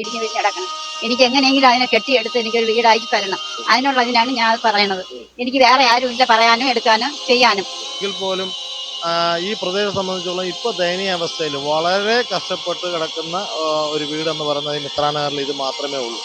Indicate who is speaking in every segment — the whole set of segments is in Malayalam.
Speaker 1: ഇടിഞ്ഞു വീണ് കിടക്കണം. എനിക്ക് എങ്ങനെയെങ്കിലും അതിനെ കെട്ടിയെടുത്ത് എനിക്കൊരു വീടാക്കി തരണം. അതിനുള്ളതിനാണ് ഞാൻ പറയണത് എനിക്ക് വേറെ ആരും ഇല്ല പറയാനും എടുക്കാനും ചെയ്യാനും.
Speaker 2: പോലും ഈ പ്രദേശത്തെ ഇപ്പൊ ദയനീയ അവസ്ഥയിൽ വളരെ കഷ്ടപ്പെട്ട് കിടക്കുന്ന ഒരു വീടെന്ന് പറയുന്നത് ഈ മിത്രാനഗറിൽ ഇത് മാത്രമേ ഉള്ളൂ.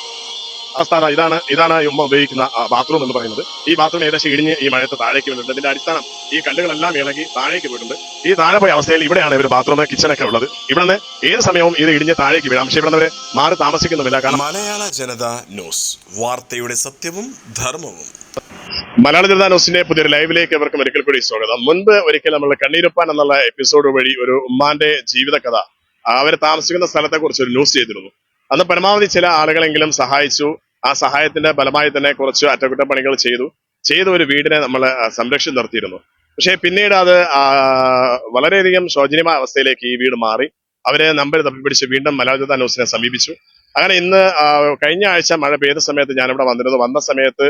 Speaker 3: അവസ്ഥ ഇതാണ് ഇതാണ് ഈ ഉമ്മ ഉപയോഗിക്കുന്ന ബാത്റൂം എന്ന് പറയുന്നത്. ഈ ബാത്റൂം ഏകദേശം ഇടിഞ്ഞ് ഈ മഴയത്ത് താഴേക്ക് വീണിട്ടുണ്ട് ഇതിന്റെ അടിസ്ഥാനം ഈ കല്ലുകളെല്ലാം ഇളകി താഴേക്ക് വീണിട്ടുണ്ട് ഈ താഴെ പോയ അവസ്ഥയിൽ ഇവിടെയാണ് ഇവർ ബാത്റൂം കിച്ചണൊക്കെ ഉള്ളത്. ഇവിടുന്ന് ഏത് സമയവും ഇത് ഇടിഞ്ഞ് താഴേക്ക് വീഴാം. പക്ഷെ ഇവിടെ മാറി താമസിക്കുന്നുമില്ല. കാരണം
Speaker 4: മലയാള ജനത ന്യൂസ് വാർത്തയുടെ സത്യവും ധർമ്മവും.
Speaker 3: മലയാള ജനതാ ന്യൂസിന്റെ പുതിയൊരു ലൈവിലേക്ക് അവർക്കും ഒരിക്കൽ കൂടി സ്വാഗതം. മുൻപ് ഒരിക്കൽ നമ്മൾ കണ്ണീരപ്പാൻ എന്നുള്ള എപ്പിസോഡ് വഴി ഒരു ഉമ്മാന്റെ ജീവിതകഥ അവർ താമസിക്കുന്ന സ്ഥലത്തെ കുറിച്ച് ഒരു ന്യൂസ് ചെയ്തിരുന്നു. അന്ന് പരമാവധി ചില ആളുകളെങ്കിലും സഹായിച്ചു. ആ സഹായത്തിന്റെ ഫലമായി തന്നെ കുറച്ച് അറ്റകുറ്റപ്പണികൾ ചെയ്തു. ചെയ്ത ഒരു വീടിനെ നമ്മൾ സംരക്ഷിച്ച് നിർത്തിയിരുന്നു. പക്ഷേ പിന്നീട് അത് വളരെയധികം ശോചനീയമായ അവസ്ഥയിലേക്ക് ഈ വീട് മാറി. അവരെ നമ്പർ തപ്പിപ്പിടിച്ച് വീണ്ടും മലയാള ജനതാ ന്യൂസിനെ സമീപിച്ചു. അങ്ങനെ ഇന്ന് കഴിഞ്ഞ ആഴ്ച മഴ പെയ്ത സമയത്ത് ഞാനിവിടെ വന്നിരുന്നു. വന്ന സമയത്ത്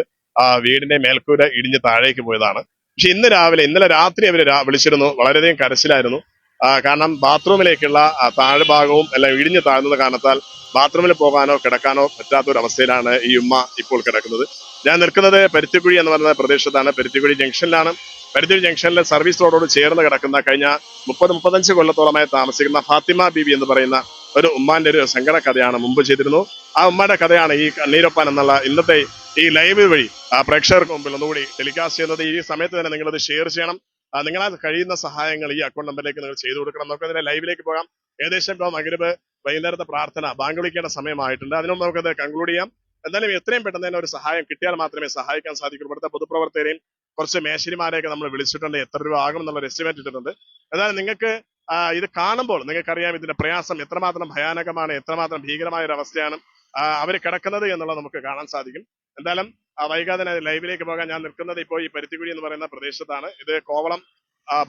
Speaker 3: വീടിന്റെ മേൽക്കൂര ഇടിഞ്ഞ് താഴേക്ക് പോയതാണ്. പക്ഷെ ഇന്ന് രാവിലെ ഇന്നലെ രാത്രി അവർ വിളിച്ചിരുന്നു. വളരെയധികം കരച്ചിലായിരുന്നു. കാരണം ബാത്റൂമിലേക്കുള്ള താഴെ താഴ്ഭാഗവും എല്ലാം ഇടിഞ്ഞു താഴ്ന്നത് കാരണത്താൽ ബാത്റൂമിൽ പോകാനോ കിടക്കാനോ പറ്റാത്തൊരവസ്ഥയിലാണ് ഈ ഉമ്മ ഇപ്പോൾ കിടക്കുന്നത്. ഞാൻ നിൽക്കുന്നത് പരുത്തിക്കുഴി എന്ന് പറയുന്ന പ്രദേശത്താണ്. പരുത്തിക്കുഴി ജംഗ്ഷനിലാണ്. പരുത്തിക്കുഴി ജംഗ്ഷനിലെ സർവീസ് റോഡോട് ചേർന്ന് കിടക്കുന്ന കഴിഞ്ഞ മുപ്പത് മുപ്പത്തഞ്ച് കൊല്ലത്തോളമായി താമസിക്കുന്ന ഫാത്തിമ ബീബി എന്ന് പറയുന്ന ഒരു ഉമ്മാന്റെ ഒരു സങ്കട കഥയാണ് മുമ്പ് ചെയ്തിരുന്നു. ആ ഉമ്മയുടെ കഥയാണ് ഈ കണ്ണീരൊപ്പാൻ എന്നുള്ള ഇന്നത്തെ ഈ ലൈവ് വഴി ആ പ്രേക്ഷകർക്ക് മുമ്പിൽ ഒന്നുകൂടി ടെലികാസ്റ്റ് ചെയ്യുന്നത്. ഈ സമയത്ത് തന്നെ നിങ്ങളത് ഷെയർ ചെയ്യണം. നിങ്ങളാൽ കഴിയുന്ന സഹായങ്ങൾ ഈ അക്കൗണ്ട് നമ്പറിലേക്ക് നിങ്ങൾ ചെയ്തു കൊടുക്കണം. നമുക്ക് അതിന്റെ ലൈവിലേക്ക് പോകാം. ഏകദേശം ഇപ്പോൾ മകരബ് വൈകുന്നേരത്തെ പ്രാർത്ഥന ബാങ്ക് വിളിക്കേണ്ട സമയമായിട്ടുണ്ട്. അതിനുമുമ്പ് നമുക്കത് കൺക്ലൂഡ് ചെയ്യാം. എന്തായാലും എത്രയും പെട്ടെന്ന് തന്നെ ഒരു സഹായം കിട്ടിയാൽ മാത്രമേ സഹായിക്കാൻ സാധിക്കൂ. ഇവിടുത്തെ പൊതുപ്രവർത്തകരെയും കുറച്ച് മേശരിമാരെയൊക്കെ നമ്മൾ വിളിച്ചിട്ടുണ്ട്. എത്ര രൂപ ആകും എന്നുള്ള എസ്റ്റിമേറ്റ് ഇട്ടിട്ടുണ്ട്. എന്നാൽ നിങ്ങൾക്ക് ഇത് കാണുമ്പോൾ നിങ്ങൾക്കറിയാം ഇതിന്റെ പ്രയാസം എത്രമാത്രം ഭയാനകമാണ് എത്രമാത്രം ഭീകരമായ ഒരു അവസ്ഥയാണ് അവർ കിടക്കുന്നത് എന്നുള്ളത് നമുക്ക് കാണാൻ സാധിക്കും. എന്തായാലും വൈകാതെ ലൈവിലേക്ക് പോകാൻ ഞാൻ നിൽക്കുന്നത് ഇപ്പോൾ ഈ പരുത്തിക്കുഴി എന്ന് പറയുന്ന പ്രദേശത്താണ്. ഇത് കോവളം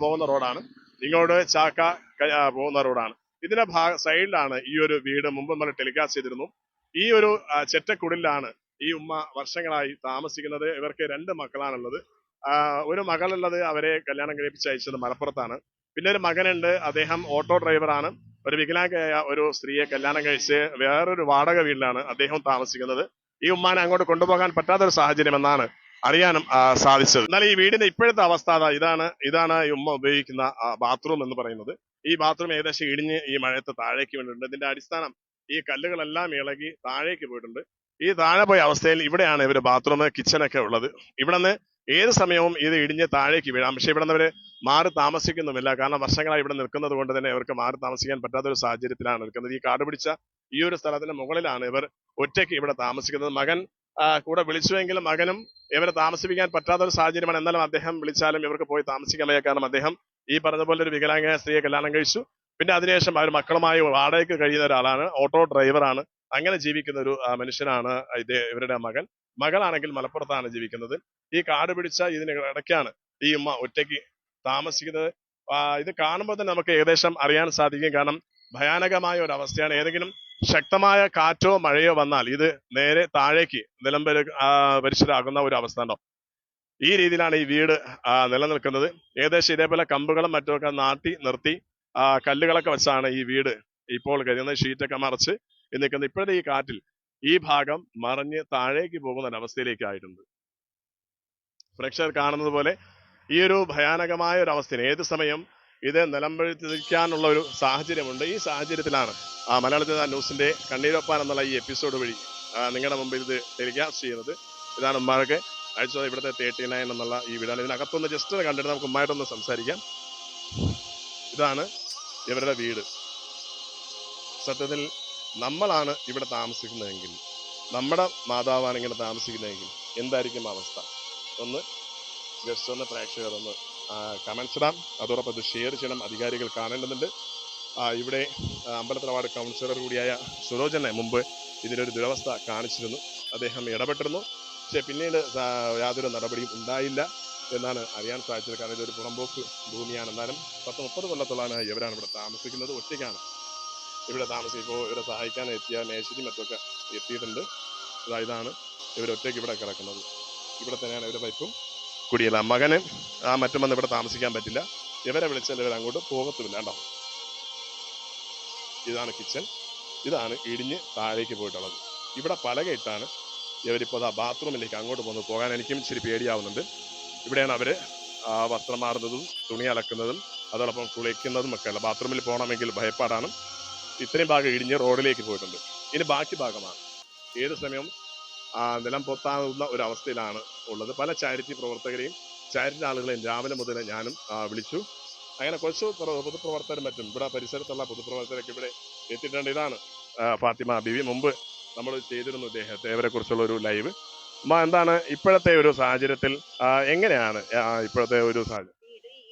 Speaker 3: പോകുന്ന റോഡാണ്. ഇങ്ങോട്ട് ചാക്ക പോകുന്ന റോഡാണ്. ഇതിന്റെ ഭാഗ സൈഡിലാണ് ഈ ഒരു വീട് മുമ്പ് നമ്മൾ ടെലികാസ്റ്റ് ചെയ്തിരുന്നു. ഈ ഒരു ചെറ്റക്കുടിലാണ് ഈ ഉമ്മ വർഷങ്ങളായി താമസിക്കുന്നത്. ഇവർക്ക് രണ്ട് മക്കളാണുള്ളത്. ഒരു മകളുള്ളത് അവരെ കല്യാണം കഴിപ്പിച്ച് അയച്ചത് മലപ്പുറത്താണ്. പിന്നെ ഒരു മകനുണ്ട്. അദ്ദേഹം ഓട്ടോ ഡ്രൈവറാണ്. ഒരു വികലാംഗയായ ഒരു സ്ത്രീയെ കല്യാണം കഴിച്ച് വേറൊരു വാടക വീട്ടിലാണ് അദ്ദേഹം താമസിക്കുന്നത്. ഈ ഉമ്മാനെ അങ്ങോട്ട് കൊണ്ടുപോകാൻ പറ്റാത്തൊരു സാഹചര്യം എന്നാണ് അറിയാനും സാധിച്ചത്. എന്നാൽ ഈ വീടിന്റെ ഇപ്പോഴത്തെ അവസ്ഥ ഇതാണ് ഇതാണ് ഈ ഉമ്മ ഉപയോഗിക്കുന്ന ബാത്റൂം എന്ന് പറയുന്നത്. ഈ ബാത്റൂം ഏകദേശം ഇടിഞ്ഞ് ഈ മഴയത്ത് താഴേക്ക് വീണിട്ടുണ്ട്. ഇതിന്റെ അടിസ്ഥാനം ഈ കല്ലുകളെല്ലാം ഇളകി താഴേക്ക് പോയിട്ടുണ്ട്. ഈ താഴെ പോയ അവസ്ഥയിൽ ഇവിടെയാണ് ഇവർ ബാത്റൂം കിച്ചണൊക്കെ ഉള്ളത്. ഇവിടെ നിന്ന് ഏത് സമയവും ഇത് ഇടിഞ്ഞ് താഴേക്ക് വീഴാം. പക്ഷെ ഇവിടെ നിന്നവര് മാറി താമസിക്കുന്നുമില്ല. കാരണം വർഷങ്ങളായി ഇവിടെ നിൽക്കുന്നത് കൊണ്ട് തന്നെ ഇവർക്ക് മാറി താമസിക്കാൻ പറ്റാത്ത ഒരു സാഹചര്യത്തിലാണ് നിൽക്കുന്നത്. ഈ കാട് പിടിച്ച ഈ ഒരു സ്ഥലത്തിന് മുകളിലാണ് ഇവർ ഒറ്റയ്ക്ക് ഇവിടെ താമസിക്കുന്നത്. മകൻ കൂടെ വിളിച്ചുവെങ്കിലും മകനും ഇവരെ താമസിപ്പിക്കാൻ പറ്റാത്ത ഒരു സാഹചര്യമാണ്. എന്നാലും അദ്ദേഹം വിളിച്ചാലും ഇവർക്ക് പോയി താമസിക്കാൻ വയ്യ. കാരണം അദ്ദേഹം ഈ പറഞ്ഞ പോലെ ഒരു വികലാംഗ സ്ത്രീയെ കല്യാണം കഴിച്ചു. പിന്നെ അതിനുശേഷം അവർ മക്കളുമായി വാടകയ്ക്ക് കഴിയുന്ന ഒരാളാണ്. ഓട്ടോ ഡ്രൈവറാണ്. അങ്ങനെ ജീവിക്കുന്ന ഒരു മനുഷ്യനാണ് ഇവരുടെ മകൻ. മകളാണെങ്കിൽ മലപ്പുറത്താണ് ജീവിക്കുന്നത്. ഈ കാട് പിടിച്ച ഇതിന് ഇടയ്ക്കാണ് ഈ ഉമ്മ ഒറ്റയ്ക്ക് താമസിക്കുന്നത്. ഇത് കാണുമ്പോൾ തന്നെ നമുക്ക് ഏകദേശം അറിയാൻ സാധിക്കും. കാരണം ഭയാനകമായ ഒരു അവസ്ഥയാണ്. ഏതെങ്കിലും ശക്തമായ കാറ്റോ മഴയോ വന്നാൽ ഇത് നേരെ താഴേക്ക് നിലമ്പര പരിശുദ്ധമാകുന്ന ഒരു അവസ്ഥ ഉണ്ടോ? ഈ രീതിയിലാണ് ഈ വീട് നിലനിൽക്കുന്നത്. ഏകദേശം ഇതേപോലെ കമ്പുകളും മറ്റുമൊക്കെ നാട്ടി നിർത്തി കല്ലുകളൊക്കെ വെച്ചാണ് ഈ വീട് ഇപ്പോൾ കഴിയുന്നത് ഷീറ്റൊക്കെ മറച്ച് നിൽക്കുന്നത്. ഇപ്പോഴത്തെ ഈ കാറ്റിൽ ഈ ഭാഗം മറിഞ്ഞ് താഴേക്ക് പോകുന്ന ഒരവസ്ഥയിലേക്കായിട്ടുണ്ട്. പ്രേക്ഷകർ കാണുന്നത് പോലെ ഈ ഒരു ഭയാനകമായ ഒരു അവസ്ഥയിൽ ഏത് സമയം ഇത് നിലംപഴുത്തിരിക്കാനുള്ള ഒരു സാഹചര്യമുണ്ട്. ഈ സാഹചര്യത്തിലാണ് ആ മലയാള ജനതാ ന്യൂസിന്റെ കണ്ണീരൊപ്പാൻ എന്നുള്ള ഈ എപ്പിസോഡ് വഴി നിങ്ങളുടെ മുമ്പിൽ ഇത് ടെലികാസ്റ്റ് ചെയ്യുന്നത്. ഇതാണ് ഉമ്മാർക്ക് അയച്ചത് ഇവിടുത്തെ തേർട്ടി നയൻ എന്നുള്ള ഈ വീടാണ് ഇതിനകത്തൊന്ന് ജസ്റ്റ് കണ്ടിട്ട് നമുക്ക് ഉമ്മായിട്ടൊന്ന് സംസാരിക്കാം. ഇതാണ് ഇവരുടെ വീട്. സത്യത്തിൽ നമ്മളാണ് ഇവിടെ താമസിക്കുന്നതെങ്കിൽ നമ്മുടെ മാതാവാണ് ഇങ്ങനെ താമസിക്കുന്നതെങ്കിൽ എന്തായിരിക്കും അവസ്ഥ? ഒന്ന് ജസ്റ്റ് ഒന്ന് പ്രേക്ഷകർ ഒന്ന് കമൻസ് ഇടാം. അതോടൊപ്പം ഇത് ഷെയർ ചെയ്യണം. അധികാരികൾ കാണേണ്ടതുണ്ട്. ഇവിടെ അമ്പലത്തറവാട് കൗൺസിലർ കൂടിയായ സുരോജനെ മുമ്പ് ഇതിനൊരു ദുരവസ്ഥ കാണിച്ചിരുന്നു. അദ്ദേഹം ഇടപെട്ടിരുന്നു. പക്ഷേ പിന്നീട് യാതൊരു നടപടിയും ഉണ്ടായില്ല എന്നാണ് അറിയാൻ സാധിച്ചത്. കാരണം ഇതൊരു പുറമ്പോക്ക് ഭൂമിയാണ്. എന്നാലും പത്ത് മുപ്പത് കൊല്ലത്തോളാണ് ഇവരാണ് ഇവിടെ താമസിക്കുന്നത്. ഒറ്റയ്ക്കാണ്. ഇവിടെ താമസിക്കുമ്പോൾ ഇപ്പോൾ ഇവിടെ സഹായിക്കാൻ എത്തിയ മേശരി മറ്റൊക്കെ എത്തിയിട്ടുണ്ട്. ഇതാ ഇതാണ് ഇവർ ഒറ്റയ്ക്ക് ഇവിടെ കിടക്കുന്നത്. ഇവിടെ തന്നെയാണ് ഇവരുടെ വൈഫും കുടിയല്ല മകന്. ആ മറ്റും വന്ന് ഇവിടെ താമസിക്കാൻ പറ്റില്ല. ഇവരെ വിളിച്ചാൽ ഇവർ അങ്ങോട്ട് പോകത്തുമില്ല കേട്ടോ. ഇതാണ് കിച്ചൺ. ഇതാണ് ഇടിഞ്ഞ് താഴേക്ക് പോയിട്ടുള്ളത്. ഇവിടെ പലകയിട്ടാണ് ഇവരിപ്പോൾ ആ ബാത്റൂമിലേക്ക് അങ്ങോട്ട് പോകുന്നത് പോകാൻ എനിക്കും ഇച്ചിരി പേടിയാവുന്നുണ്ട്. ഇവിടെയാണ് അവർ വസ്ത്രം മാറുന്നതും തുണി അലക്കുന്നതും അതോടൊപ്പം കുളിക്കുന്നതും ഒക്കെ അല്ല ബാത്റൂമിൽ പോകണമെങ്കിൽ ഭയപ്പാടാണ്. ഇത്രയും ഭാഗം ഇടിഞ്ഞ് റോഡിലേക്ക് പോയിട്ടുണ്ട്. ഇനി ബാക്കി ഭാഗമാണ്. ഏത് സമയവും നിലം പൊത്താവുന്ന ഒരു അവസ്ഥയിലാണ് ഉള്ളത്. പല ചാരിറ്റി പ്രവർത്തകരെയും ചാരിറ്റി ആളുകളെയും രാവിലെ മുതൽ ഞാനും വിളിച്ചു. അങ്ങനെ കുറച്ച് പ്ര- പൊതുപ്രവർത്തകരും മറ്റും ഇവിടെ പരിസരത്തുള്ള പൊതുപ്രവർത്തകരൊക്കെ ഇവിടെ എത്തിയിട്ടുണ്ട്. ഇതാണ് ഫാത്തിമ ബിവി. മുമ്പ് നമ്മൾ ചെയ്തിരുന്നു ഇദ്ദേഹത്തെ അവരെ കുറിച്ചുള്ള ഒരു ലൈവ്. അമ്മ എന്താണ് ഇപ്പോഴത്തെ ഒരു സാഹചര്യത്തിൽ എങ്ങനെയാണ് ഇപ്പോഴത്തെ ഒരു സാഹചര്യം?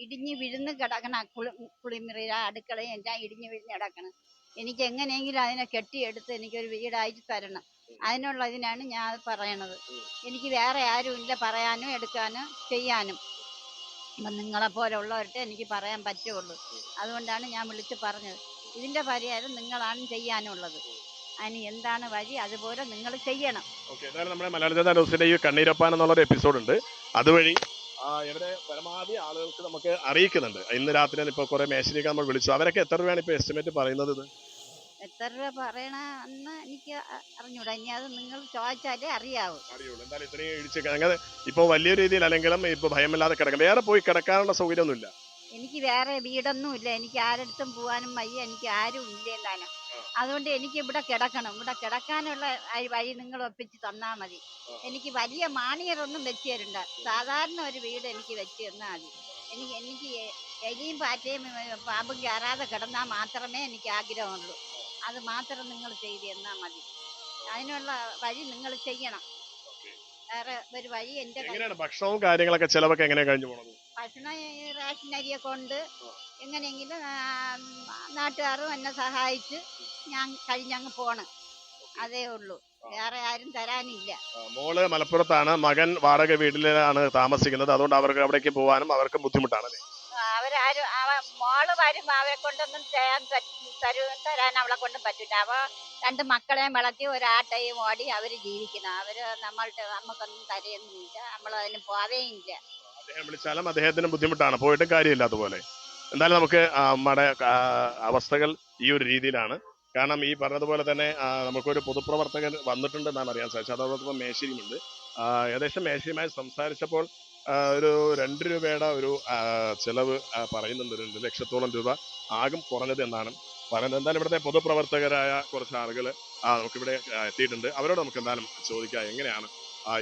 Speaker 1: ഇടിഞ്ഞു വീഴുന്ന കിടക്കണ കുളി കുളിമുറിയില അടുക്കളയും എല്ലാം ഇടിഞ്ഞു വിഴുന്ന് കിടക്കണം എനിക്ക് എങ്ങനെയെങ്കിലും അതിനെ കെട്ടിയെടുത്ത് എനിക്കൊരു വീടായിട്ട് തരണം. അതിനുള്ളതിനാണ് ഞാൻ പറയണത്. എനിക്ക് വേറെ ആരും ഇല്ല പറയാനും എടുക്കാനും ചെയ്യാനും. അപ്പം നിങ്ങളെ പോലെ ഉള്ളവരുടെ എനിക്ക് പറയാൻ പറ്റുള്ളൂ. അതുകൊണ്ടാണ് ഞാൻ വിളിച്ച് പറഞ്ഞത്. ഇതിന്റെ പരിഹാരം നിങ്ങളാണ് ചെയ്യാനുള്ളത്. അതിന് എന്താണ് വഴി? അതുപോലെ നിങ്ങൾ ചെയ്യണം.
Speaker 3: ഓക്കെ എന്തായാലും നമ്മുടെ മലയാള ന്യൂസിന്റെ ഈ കണ്ണീരപ്പാൻ എന്നുള്ളൊരു എപ്പിസോഡ് ഉണ്ട് അതുവഴി ഇവിടെ പരമാവധി ആളുകൾക്ക് നമുക്ക് അറിയിക്കുന്നുണ്ട്. ഇന്ന് രാത്രി തന്നെ ഇപ്പൊ കുറെ മേശിലേക്ക് നമ്മൾ വിളിച്ചു. അവരൊക്കെ എത്ര രൂപയാണ് ഇപ്പൊ എസ്റ്റിമേറ്റ് പറയുന്നത് ഇത്?
Speaker 1: എത്ര രൂപ പറയണമെന്ന് എനിക്ക് അറിഞ്ഞൂടാ. ഇനി അത് നിങ്ങൾ ചോദിച്ചാലേ അറിയാവൂ.
Speaker 3: അറിയുള്ളൂ. എന്തായാലും ഇത്രയും ഇടിച്ച് വലിയ രീതിയിൽ അല്ലെങ്കിലും ഭയമില്ലാതെ കിടക്കാം വേറെ പോയി കിടക്കാനുള്ള സൗകര്യമൊന്നുമില്ല.
Speaker 1: എനിക്ക് വേറെ വീടൊന്നും ഇല്ല എനിക്ക് ആരടുത്തും പോവാനും വയ്യ. എനിക്ക് ആരും ഇല്ല താനും അതുകൊണ്ട് എനിക്ക് ഇവിടെ കിടക്കണം. ഇവിടെ കിടക്കാനുള്ള വഴി നിങ്ങൾ ഒപ്പിച്ച് തന്നാ മതി. എനിക്ക് വലിയ മാണിയറൊന്നും വെച്ച് തരണ്ട സാധാരണ ഒരു വീട് എനിക്ക് വെച്ച് തന്നാൽ മതി. എനിക്ക് എനിക്ക് എലിയും പാറ്റയും പാമ്പും കയറാതെ കിടന്നാൽ മാത്രമേ എനിക്ക് ആഗ്രഹമുള്ളൂ. അത് മാത്രം നിങ്ങൾ ചെയ്ത് തന്നാൽ മതി. അതിനുള്ള വഴി നിങ്ങൾ ചെയ്യണം. വേറെ ഒരു വഴി എന്റെ
Speaker 3: എങ്ങനെയാണ് ഭക്ഷണവും കാര്യങ്ങളൊക്കെ ചെലവൊക്കെ എങ്ങനെ കഴിഞ്ഞു പോണത്?
Speaker 1: ഭക്ഷണം റേഷൻ അരിയെ കൊണ്ട് എങ്ങനെയെങ്കിലും നാട്ടുകാരും എന്നെ സഹായിച്ച് ഞാൻ കഴിഞ്ഞങ്ങ് പോണ്. അതേ ഉള്ളൂ. വേറെ ആരും തരാനില്ല.
Speaker 3: മോൾ മലപ്പുറത്താണ്. മകൻ വാടക വീട്ടിലാണ് താമസിക്കുന്നത്. അതുകൊണ്ട് അവർക്ക് അവിടേക്ക് പോകാനും അവർക്ക് ബുദ്ധിമുട്ടാണ് അല്ലേ?
Speaker 1: അവരാരും അവ മോൾ വരുമ്പോ അവരെ കൊണ്ടൊന്നും ചെയ്യാൻ തരു തരാൻ അവളെ കൊണ്ടും പറ്റില്ല. അവ രണ്ട് മക്കളെയും വളർത്തി ഒരാട്ടയും ഓടി അവർ ജീവിക്കുന്നു. അവർ നമ്മളുടെ നമുക്കൊന്നും തരുന്നില്ല നമ്മളതിന് പോവേയില്ല.
Speaker 3: അദ്ദേഹം വിളിച്ചാലും അദ്ദേഹത്തിന് ബുദ്ധിമുട്ടാണ്. പോയിട്ട് കാര്യമില്ല അതുപോലെ. എന്തായാലും നമുക്ക് നമ്മുടെ അവസ്ഥകൾ ഈ ഒരു രീതിയിലാണ്. കാരണം ഈ പറഞ്ഞതുപോലെ തന്നെ നമുക്കൊരു പൊതുപ്രവർത്തകൻ വന്നിട്ടുണ്ട് എന്നാണ് അറിയാൻ സാധിച്ചത്. അതോടൊപ്പം മേശരിയുമുണ്ട്. ഏകദേശം മേശരിയുമായി സംസാരിച്ചപ്പോൾ ഒരു രണ്ട് രൂപയുടെ ഒരു ചിലവ് പറയുന്നുണ്ട്. രണ്ട് ലക്ഷത്തോളം രൂപ ആകും കുറഞ്ഞത് എന്നാണ് പറയുന്നത്. എന്തായാലും ഇവിടുത്തെ പൊതുപ്രവർത്തകരായ കുറച്ച് ആളുകൾ നമുക്കിവിടെ എത്തിയിട്ടുണ്ട്. അവരോട് നമുക്ക് എന്തായാലും ചോദിക്കാം എങ്ങനെയാണ്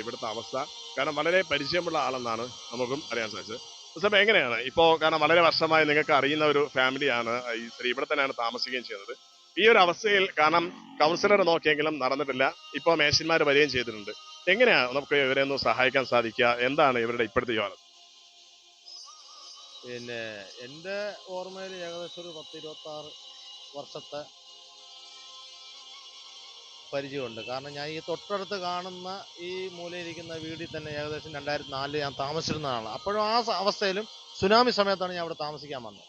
Speaker 3: ഇവിടുത്തെ അവസ്ഥ? കാരണം വളരെ പരിചയമുള്ള ആളെന്നാണ് നമുക്കും അറിയാൻ സാധിച്ചത്. മുസ്തഫ എങ്ങനെയാണ്? ഇപ്പോ കാരണം വളരെ വർഷമായി നിങ്ങൾക്ക് അറിയുന്ന ഒരു ഫാമിലിയാണ് ഈ സ്ത്രീ. ഇവിടെ തന്നെയാണ് താമസിക്കുകയും ചെയ്യുന്നത്. ഈ ഒരു അവസ്ഥയിൽ കാരണം കൗൺസിലർ നോക്കിയെങ്കിലും നടന്നിട്ടില്ല. ഇപ്പൊ മേശന്മാർ വരികയും ചെയ്തിട്ടുണ്ട്. എങ്ങനെയാ നമുക്ക് ഇവരെ ഒന്ന് സഹായിക്കാൻ സാധിക്കുക? എന്താണ് ഇവരുടെ ഇപ്പോഴത്തെ യോഗം
Speaker 2: പിന്നെ എന്റെ ഓർമ്മയിൽ ഏകദേശം ഒരു പത്ത് ഇരുപത്തി ആറ് വർഷത്തെ പരിചയമുണ്ട്. കാരണം ഞാൻ ഈ തൊട്ടടുത്ത് കാണുന്ന ഈ മൂലയിരിക്കുന്ന വീട്ടിൽ തന്നെ ഏകദേശം രണ്ടായിരത്തി നാലിൽ ഞാൻ താമസിച്ചിരുന്നതാണ്. അപ്പോഴും ആ അവസ്ഥയിലും സുനാമി സമയത്താണ് ഞാൻ അവിടെ താമസിക്കാൻ വന്നത്.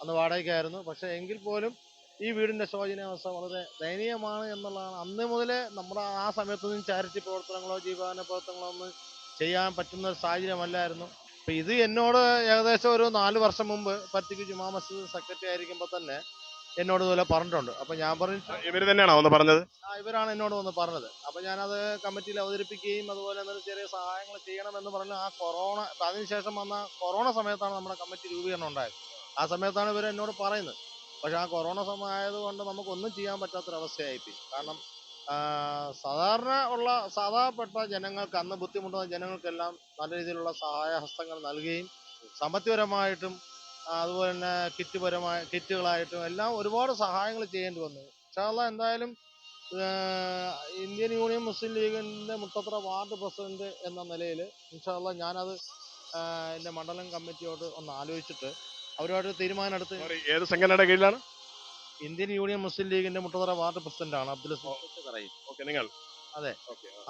Speaker 2: അന്ന് വാടകയ്ക്കായിരുന്നു. പക്ഷേ എങ്കിൽ പോലും ഈ വീടിന്റെ ശോചനീയാവസ്ഥ വളരെ ദയനീയമാണ് എന്നുള്ളതാണ്. അന്ന് മുതലേ നമ്മുടെ ആ സമയത്തൊന്നും ചാരിറ്റി പ്രവർത്തനങ്ങളോ ജീവകാരുണ്യ പ്രവർത്തനങ്ങളോ ഒന്നും ചെയ്യാൻ പറ്റുന്ന ഒരു സാഹചര്യമല്ലായിരുന്നു. അപ്പൊ ഇത് എന്നോട് ഏകദേശം ഒരു നാല് വർഷം മുമ്പ് പത്തിക്ക് ജുമാ മസ്ജിദ് സെക്രട്ടറി ആയിരിക്കുമ്പോൾ തന്നെ എന്നോട് ഇതുപോലെ പറഞ്ഞിട്ടുണ്ട്. അപ്പൊ ഞാൻ പറഞ്ഞു
Speaker 3: ഇവർ തന്നെയാണോ ഒന്ന് പറഞ്ഞത്?
Speaker 2: ആ ഇവരാണ് എന്നോട് വന്ന് പറഞ്ഞത്. അപ്പൊ ഞാനത് കമ്മിറ്റിയിൽ അവതരിപ്പിക്കുകയും അതുപോലെ തന്നെ ചെറിയ സഹായങ്ങൾ ചെയ്യണം എന്ന് പറഞ്ഞു ആ കൊറോണ അതിനുശേഷം വന്ന കൊറോണ സമയത്താണ് നമ്മുടെ കമ്മിറ്റി രൂപീകരണം ഉണ്ടായത്. ആ സമയത്താണ് ഇവർ എന്നോട് പറയുന്നത്. പക്ഷെ ആ കൊറോണ സമയം ആയതുകൊണ്ട് നമുക്കൊന്നും ചെയ്യാൻ പറ്റാത്തൊരവസ്ഥയായിപ്പോയി കാരണം സാധാരണ ഉള്ള സാധാരണപ്പെട്ട ജനങ്ങൾക്ക് അന്ന് ബുദ്ധിമുട്ടുന്ന ജനങ്ങൾക്കെല്ലാം നല്ല രീതിയിലുള്ള സഹായഹസ്തങ്ങൾ നൽകുകയും സാമ്പത്തികപരമായിട്ടും അതുപോലെ തന്നെ കിറ്റ് പരമായ കിറ്റുകളായിട്ടും എല്ലാം ഒരുപാട് സഹായങ്ങൾ ചെയ്യേണ്ടി വന്നു. ഇൻഷാല്ല എന്തായാലും ഇന്ത്യൻ യൂണിയൻ മുസ്ലിം ലീഗിന്റെ മുട്ടത്ര വാർഡ് പ്രസിഡന്റ് എന്ന നിലയിൽ ഇൻഷാല്ല ഞാനത് എന്റെ മണ്ഡലം കമ്മിറ്റിയോട് ഒന്ന് ആലോചിച്ചിട്ട് അവരുമായിട്ട് തീരുമാനം എടുത്ത്
Speaker 3: ഏത് സംഘടനയുടെ കീഴിലാണ്?
Speaker 2: ഇന്ത്യൻ യൂണിയൻ മുസ്ലിം ലീഗിന്റെ മുട്ടതറ വാർഡ് പ്രസിഡന്റ് ആണ് അബ്ദുൽ
Speaker 3: ഓക്കെ നിങ്ങൾ.
Speaker 2: അതെ.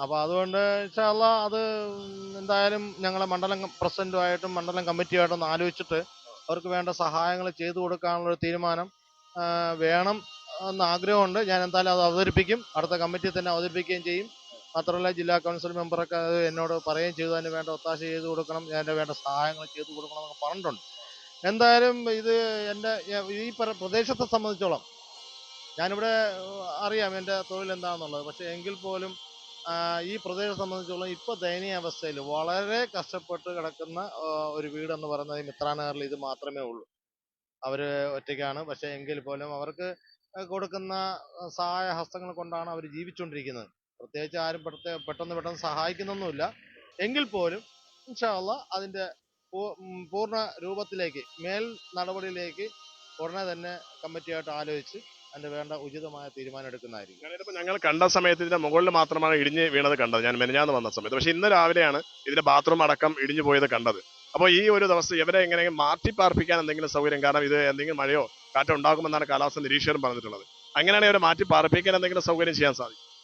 Speaker 2: അപ്പൊ അതുകൊണ്ട് ഇൻഷാല്ല അത് എന്തായാലും ഞങ്ങളെ മണ്ഡലം പ്രസിഡന്റുമായിട്ടും മണ്ഡലം കമ്മിറ്റിയുമായിട്ടും ഒന്ന് ആലോചിച്ചിട്ട് അവർക്ക് വേണ്ട സഹായങ്ങൾ ചെയ്തു കൊടുക്കാനുള്ള ഒരു തീരുമാനം വേണം എന്ന് ആഗ്രഹമുണ്ട്. ഞാൻ എന്തായാലും അത് അവതരിപ്പിക്കും. അടുത്ത കമ്മിറ്റി തന്നെ അവതരിപ്പിക്കുകയും ചെയ്യും. മാത്രമല്ല ജില്ലാ കൗൺസിൽ മെമ്പറൊക്കെ അത് എന്നോട് പറയുകയും ചെയ്തു. അതിന് വേണ്ട ഒത്താശ ചെയ്തു കൊടുക്കണം. അതിന് വേണ്ട സഹായങ്ങൾ ചെയ്തു കൊടുക്കണം എന്നൊക്കെ പറഞ്ഞിട്ടുണ്ട്. എന്തായാലും ഇത് എന്റെ ഈ പ്ര- പ്രദേശത്തെ സംബന്ധിച്ചോളം ഞാനിവിടെ അറിയാം എന്റെ തൊഴിൽ എന്താണെന്നുള്ളത്. പക്ഷേ എങ്കിൽ പോലും ഈ പ്രദേശത്തെ സംബന്ധിച്ചോളം ഇപ്പോൾ ദയനീയ അവസ്ഥയിൽ വളരെ കഷ്ടപ്പെട്ട് കിടക്കുന്ന ഒരു വീടെന്ന് പറയുന്നത് മിത്രാനഗറിൽ ഇത് മാത്രമേ ഉള്ളൂ. അവർ ഒറ്റയ്ക്കാണ്. പക്ഷേ എങ്കിൽ പോലും അവർക്ക് കൊടുക്കുന്ന സഹായ ഹസ്തങ്ങൾ കൊണ്ടാണ് അവർ ജീവിച്ചുകൊണ്ടിരിക്കുന്നത് പ്രത്യേകിച്ച് ആരും പെട്ടെന്ന് പെട്ടെന്ന് സഹായിക്കുന്നൊന്നുമില്ല. എങ്കിൽ പോലും ഇൻഷാല്ല അതിന്റെ പൂർണ രൂപത്തിലേക്ക് മേൽ നടപടിയിലേക്ക് ഉടനെ തന്നെ കമ്മിറ്റിയായിട്ട് ആലോചിച്ച് അതിന്റെ വേണ്ട ഉചിതമായ തീരുമാനം എടുക്കുന്നതായിരിക്കും.
Speaker 3: ഞങ്ങൾ കണ്ട സമയത്ത് ഇതിന്റെ മുകളിൽ മാത്രമാണ് ഇടിഞ്ഞ് വീണത് കണ്ടത്. ഞാൻ മെനഞ്ഞാന്ന് വന്ന സമയത്ത്. പക്ഷെ ഇന്ന് രാവിലെയാണ് ഇതിന്റെ ബാത്റൂം അടക്കം ഇടിഞ്ഞു പോയത് കണ്ടത്. അപ്പോൾ ഈ ഒരു ദിവസം ഇവരെ എങ്ങനെയെങ്കിലും മാറ്റി പാർപ്പിക്കാൻ എന്തെങ്കിലും സൗകര്യം? കാരണം ഇത് എന്തെങ്കിലും മഴയോ കാറ്റോ ഉണ്ടാകുമെന്നാണ് കാലാവസ്ഥ നിരീക്ഷകരും പറഞ്ഞിട്ടുള്ളത്. അങ്ങനെയാണെങ്കിൽ ഇവരെ മാറ്റി പാർപ്പിക്കാൻ എന്തെങ്കിലും സൗകര്യം ചെയ്യാൻ സാധിക്കും.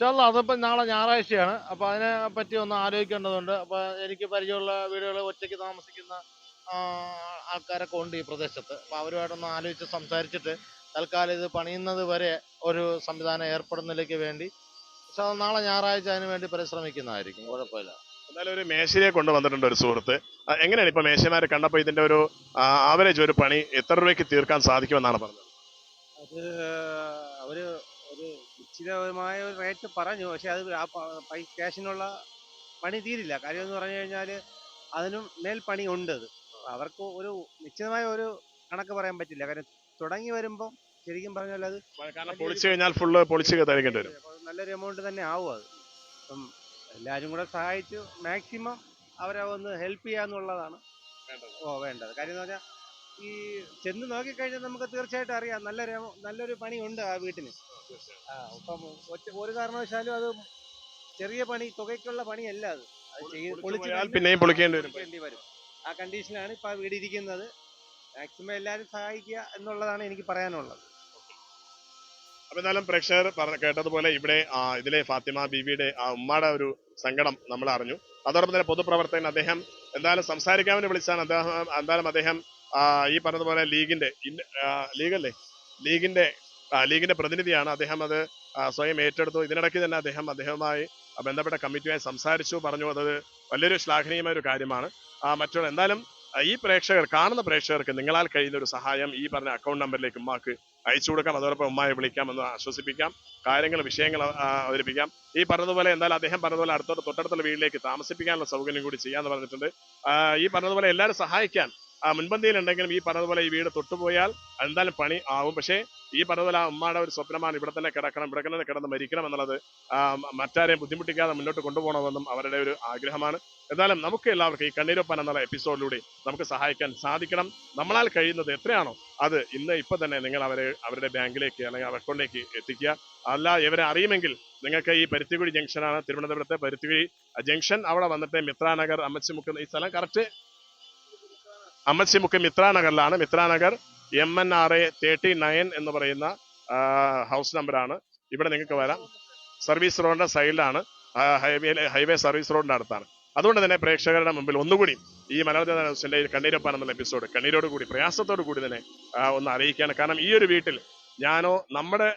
Speaker 2: ഇൻഷാല്ല അതിപ്പോൾ നാളെ ഞായറാഴ്ചയാണ്. അപ്പോൾ അതിനെ പറ്റി ഒന്ന് ആലോചിക്കേണ്ടതുണ്ട്. അപ്പോൾ എനിക്ക് പരിചയമുള്ള വീടുകൾ ഒറ്റയ്ക്ക് താമസിക്കുന്ന ആൾക്കാരൊക്കെ ഉണ്ട് ഈ പ്രദേശത്ത്. അപ്പോൾ അവരുമായിട്ടൊന്ന് ആലോചിച്ച് സംസാരിച്ചിട്ട് തൽക്കാലം ഇത് പണിയുന്നത് വരെ ഒരു സംവിധാനം ഏർപ്പെടുന്നതിലേക്ക് വേണ്ടി പക്ഷെ അത് നാളെ ഞായറാഴ്ച അതിന് വേണ്ടി പരിശ്രമിക്കുന്നതായിരിക്കും. കുഴപ്പമില്ല.
Speaker 3: എന്നാലും ഒരു മേശയെ കൊണ്ടുവന്നിട്ടുണ്ട് ഒരു സുഹൃത്ത്. എങ്ങനെയാണ് ഇപ്പൊ മേശമാരെ കണ്ടപ്പോൾ ഇതിന്റെ ഒരു ആവറേജ് ഒരു പണി എത്ര രൂപയ്ക്ക് തീർക്കാൻ സാധിക്കുമെന്നാണ് പറഞ്ഞത്?
Speaker 5: അത് അവർ ഒരു നിശ്ചിതമായ ഒരു റേറ്റ് പറഞ്ഞു. പക്ഷേ അത് ആ ക്യാഷിനുള്ള പണി തീരില്ല. കാര്യം എന്ന് പറഞ്ഞു കഴിഞ്ഞാൽ അതിനും മേൽ പണി ഉണ്ട് അത്. അവർക്ക് ഒരു നിശ്ചിതമായ ഒരു കണക്ക് പറയാൻ പറ്റില്ല. കാര്യം തുടങ്ങി വരുമ്പോൾ ശരിക്കും പറഞ്ഞാൽ അത്
Speaker 3: കാരണം പൊളിച്ചു കഴിഞ്ഞാൽ ഫുള്ള് പൊളിച്ച് തരേണ്ടി വരും.
Speaker 5: നല്ലൊരു എമൗണ്ട് തന്നെ ആവും അത്. അപ്പം എല്ലാവരും കൂടെ സഹായിച്ച് മാക്സിമം അവരെ ഒന്ന് ഹെൽപ്പ് ചെയ്യാന്നുള്ളതാണ് ഓ വേണ്ടത്. കാര്യം എന്ന് പറഞ്ഞാൽ ഈ ചെന്ന് നോക്കിക്കഴിഞ്ഞാൽ നമുക്ക് തീർച്ചയായിട്ടും അറിയാം. നല്ലൊരു നല്ലൊരു പണിയുണ്ട് ആ വീട്ടിന്. ആ അപ്പം ഒരു കാരണവശാലും അത് ചെറിയ പണി തുകയ്ക്കുള്ള പണിയല്ല അത്. അത് ചെയ്ത് പൊളിച്ച്
Speaker 3: പിന്നെയും പൊളിക്കേണ്ടി വരും.
Speaker 5: പൊളിക്കേണ്ടി വരും. ആ കണ്ടീഷനിലാണ് ഇപ്പൊ ആ വീട് ഇരിക്കുന്നത്. മാക്സിമം എല്ലാവരും സഹായിക്കുക എന്നുള്ളതാണ് എനിക്ക് പറയാനുള്ളത്.
Speaker 3: അപ്പൊ എന്നാലും പ്രേക്ഷകർ പറഞ്ഞ കേട്ടതുപോലെ ഇവിടെ ഇതിലെ ഫാത്തിമ ബിബിയുടെ ആ ഉമ്മയുടെ ഒരു സങ്കടം നമ്മൾ അറിഞ്ഞു. അതോടൊപ്പം തന്നെ പൊതുപ്രവർത്തകൻ അദ്ദേഹം എന്തായാലും സംസാരിക്കാൻ വേണ്ടി വിളിച്ചാണ് അദ്ദേഹം എന്തായാലും അദ്ദേഹം ഈ പറഞ്ഞതുപോലെ ലീഗിന്റെ ലീഗല്ലേ? ലീഗിന്റെ ലീഗിന്റെ പ്രതിനിധിയാണ്. അദ്ദേഹം അത് സ്വയം ഏറ്റെടുത്തു. ഇതിനിടയ്ക്ക് തന്നെ അദ്ദേഹം അദ്ദേഹവുമായി ബന്ധപ്പെട്ട കമ്മിറ്റിയുമായി സംസാരിച്ചു പറഞ്ഞു. അത് വലിയൊരു ശ്ലാഘനീയമായ ഒരു കാര്യമാണ്. മറ്റുള്ള എന്തായാലും ഈ പ്രേക്ഷകർ കാണുന്ന പ്രേക്ഷകർക്ക് നിങ്ങളാൽ കഴിയുന്ന ഒരു സഹായം ഈ പറഞ്ഞ അക്കൗണ്ട് നമ്പറിലേക്ക് ഉമ്മാക്ക് അയച്ചു കൊടുക്കാം. അതോടൊപ്പം ഉമ്മായി വിളിക്കാം എന്ന് ആശ്വസിപ്പിക്കാം. കാര്യങ്ങൾ വിഷയങ്ങൾ അവതരിപ്പിക്കാം. ഈ പറഞ്ഞതുപോലെ എന്തായാലും അദ്ദേഹം പറഞ്ഞതുപോലെ അടുത്തോട്ട് തൊട്ടടുത്തുള്ള വീട്ടിലേക്ക് താമസിപ്പിക്കാനുള്ള സൗകര്യം കൂടി ചെയ്യാന്ന് പറഞ്ഞിട്ടുണ്ട്. ഈ പറഞ്ഞതുപോലെ എല്ലാവരും സഹായിക്കാൻ മുൻപന്തിയിലുണ്ടെങ്കിലും ഈ പറഞ്ഞതുപോലെ ഈ വീട് തൊട്ടുപോയാൽ എന്തായാലും പണി ആവും. പക്ഷേ ഈ പറഞ്ഞതുപോലെ ആ ഉമ്മയുടെ ഒരു സ്വപ്നമാണ് ഇവിടെ തന്നെ കിടക്കണം ഇവിടെ തന്നെ കിടന്ന് മരിക്കണം എന്നുള്ളത് മറ്റാരെയും ബുദ്ധിമുട്ടിക്കാതെ മുന്നോട്ട് കൊണ്ടുപോകണമെന്നും അവരുടെ ഒരു ആഗ്രഹമാണ്. എന്നാലും നമുക്ക് എല്ലാവർക്കും ഈ കണ്ണീരൊപ്പൻ എന്നുള്ള എപ്പിസോഡിലൂടെ നമുക്ക് സഹായിക്കാൻ സാധിക്കണം. നമ്മളാൽ കഴിയുന്നത് എത്രയാണോ അത് ഇന്ന് ഇപ്പൊ തന്നെ നിങ്ങൾ അവരെ അവരുടെ ബാങ്കിലേക്ക് അല്ലെങ്കിൽ അവരുടെ അക്കൗണ്ടിലേക്ക് എത്തിക്കുക. അല്ല ഇവരെ അറിയുമെങ്കിൽ നിങ്ങൾക്ക് ഈ പരുത്തിക്കുഴി ജംഗ്ഷനാണ് തിരുവനന്തപുരത്തെ പരുത്തിക്കുഴി ജംഗ്ഷൻ. അവിടെ വന്നിട്ട് മിത്രാനഗർ അമ്മച്ചിമുക്ക് ഈ സ്ഥലം correct അമ്മച്ചിമുക്ക് മിത്രാനഗറിലാണ്. Mitranagar M N R A thirty nine എന്ന് പറയുന്ന ഹൗസ് നമ്പറാണ് ഇവിടെ നിങ്ങൾക്ക് വരാം. സർവീസ് റോഡിന്റെ സൈഡിലാണ് ഹൈവേ ഹൈവേ സർവീസ് റോഡിന്റെ അടുത്താണ്. അതുകൊണ്ട് തന്നെ പ്രേക്ഷകരുടെ മുമ്പിൽ ഒന്നുകൂടി ഈ മലയാള ഹൗസിന്റെ കണ്ണീരൊപ്പാൻ എന്നുള്ള എപ്പിസോഡ് കണ്ണീരോട് കൂടി പ്രയാസത്തോടു കൂടി തന്നെ ഒന്ന് അറിയിക്കുകയാണ് കാരണം ഈ ഒരു വീട്ടിൽ ഞാനോ നമ്മുടെ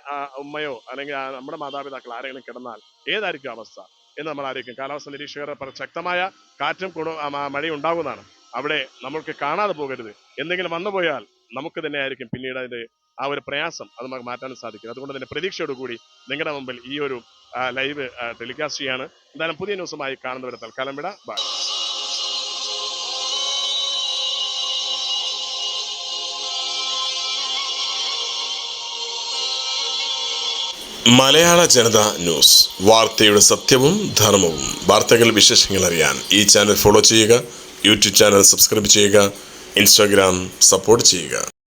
Speaker 3: ഉമ്മയോ അല്ലെങ്കിൽ നമ്മുടെ മാതാപിതാക്കൾ ആരെങ്കിലും കിടന്നാൽ ഏതായിരിക്കും അവസ്ഥ എന്ന് നമ്മൾ ആയിരിക്കും കാലാവസ്ഥ നിരീക്ഷകർ ശക്തമായ കാറ്റും മഴയും ഉണ്ടാകുന്നതാണ്. അവിടെ നമ്മൾക്ക് കാണാതെ പോകരുത്. എന്തെങ്കിലും വന്നു പോയാൽ നമുക്ക് തന്നെ ആയിരിക്കും പിന്നീട് അതിന്റെ ആ ഒരു പ്രയാസം അത് നമുക്ക് മാറ്റാൻ സാധിക്കും അതുകൊണ്ട് തന്നെ പ്രതീക്ഷയോട് കൂടി നിങ്ങളുടെ മുമ്പിൽ ഈ ഒരു ലൈവ് ടെലികാസ്റ്റ് ചെയ്യാണ്. എന്തായാലും പുതിയ ന്യൂസുമായി കാണുന്നവരെ തൽക്കാലം വിട. ബൈ.
Speaker 4: Malayala Janata news. വാർത്തയുടെ സത്യവും ധർമ്മവും. വാർത്തകൾ വിശേഷങ്ങൾ അറിയാൻ ഈ ചാനൽ ഫോളോ ചെയ്യുക. യൂട്യൂബ് ചാനൽ സബ്സ്ക്രൈബ് ചെയ്യുക ഇൻസ്റ്റാഗ്രാം സപ്പോർട്ട് ചെയ്യുക.